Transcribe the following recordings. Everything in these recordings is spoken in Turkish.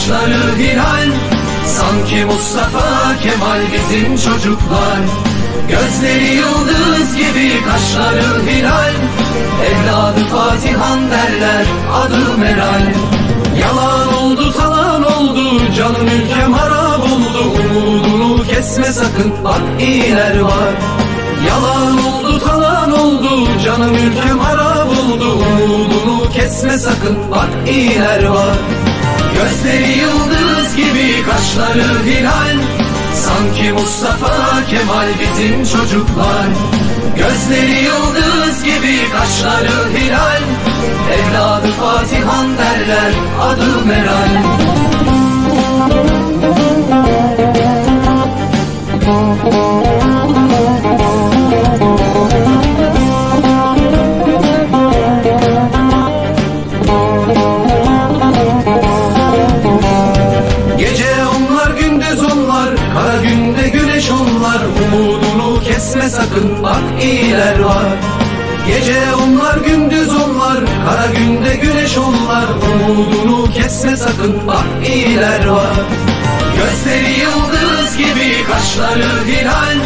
kaşları hilal Sanki Mustafa Kemal bizim çocuklar. Gözleri yıldız gibi kaşları hilal. Evladı Fatihan derler adı Meral. Yalan oldu talan oldu canım ülkem harap oldu Umudunu kesme sakın bak iyiler var. Yalan oldu talan oldu canım ülkem harap oldu Umudunu kesme sakın bak iyiler var Gözleri yıldız gibi kaşları hilal. Sanki Mustafa Kemal bizim çocuklar. Gözleri yıldız gibi kaşları hilal. Evladı Fatihan derler adı Meral. Gece iyiler var. Gece onlar gündüz onlar. Kara günde güneş onlar. Umudunu kesme sakın bak iyiler var. Gözleri yıldız gibi kaşları hilal.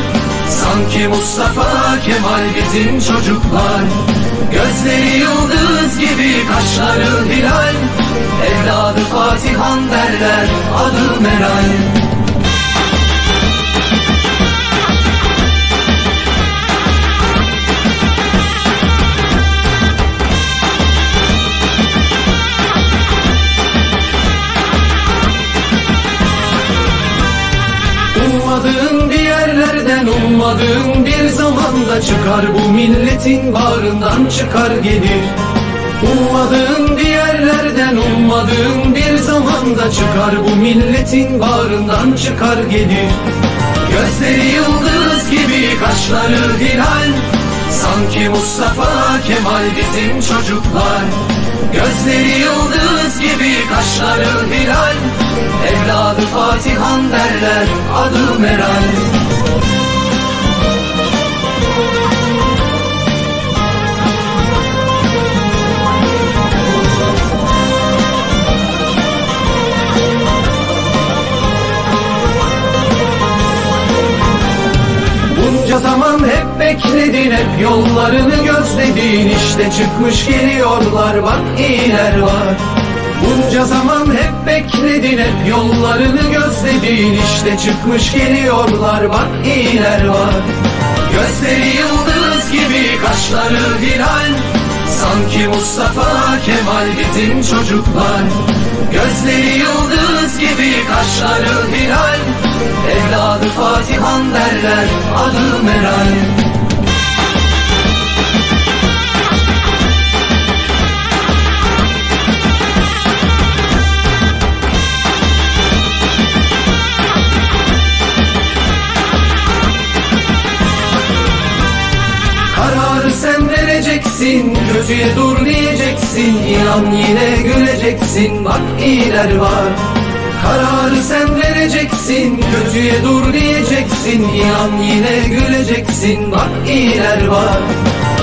Sanki Mustafa Kemal bizim çocuklar. Gözleri yıldız gibi kaşları hilal. Evladı Fatihan derler adı Meral ummadığın bir zamanda çıkar bu milletin bağrından çıkar gelir. Ummadığın bir yerlerden ummadığın bir zamanda çıkar bu milletin bağrından çıkar gelir. Gözleri yıldız gibi kaşları hilal Sanki Mustafa Kemal bizim çocuklar. Gözleri yıldız gibi kaşları hilal Evladı Fatihan derler adı Meral bekledin hep yollarını gözledin işte çıkmış geliyorlar bak iyiler var. Bunca zaman hep bekledin hep yollarını gözledin işte çıkmış geliyorlar bak iyiler var. Gözleri yıldız gibi kaşları hilal. Sanki Mustafa Kemal bizim çocuklar. Gözleri yıldız gibi kaşları hilal. Evladı Fatihan derler adı Meral vereceksin Kötüye dur diyeceksin İnan yine güleceksin Bak iyiler var. Kararı sen vereceksin Kötüye dur diyeceksin İnan yine güleceksin Bak iyiler var.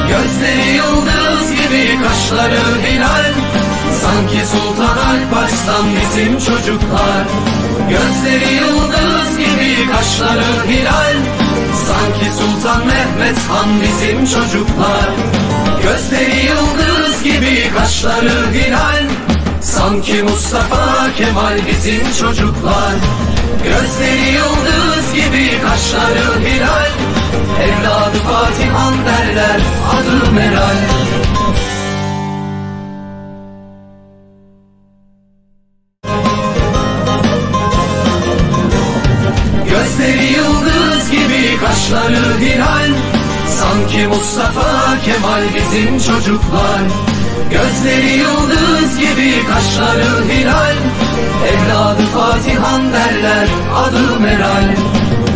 Gözleri yıldız gibi Kaşları hilal. Sanki Sultan Alparslan bizim çocuklar. Gözleri yıldız gibi Kaşları hilal. Sanki Sultan Mehmet Han bizim çocuklar Gözleri yıldız gibi kaşları hilal Sanki Mustafa Kemal bizim çocuklar. Gözleri yıldız gibi kaşları hilal Evladı Fatihan derler adı Meral. Gözleri yıldız gibi kaşları hilal Sanki Mustafa Kemal bizim çocuklar. Gözleri yıldız gibi kaşları hilal. Evladı Fatihan derler adı Meral.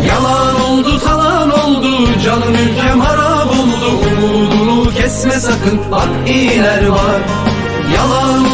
Yalan oldu talan oldu canım ülkem harap oldu Umudunu kesme sakın bak iyiler var. Yalan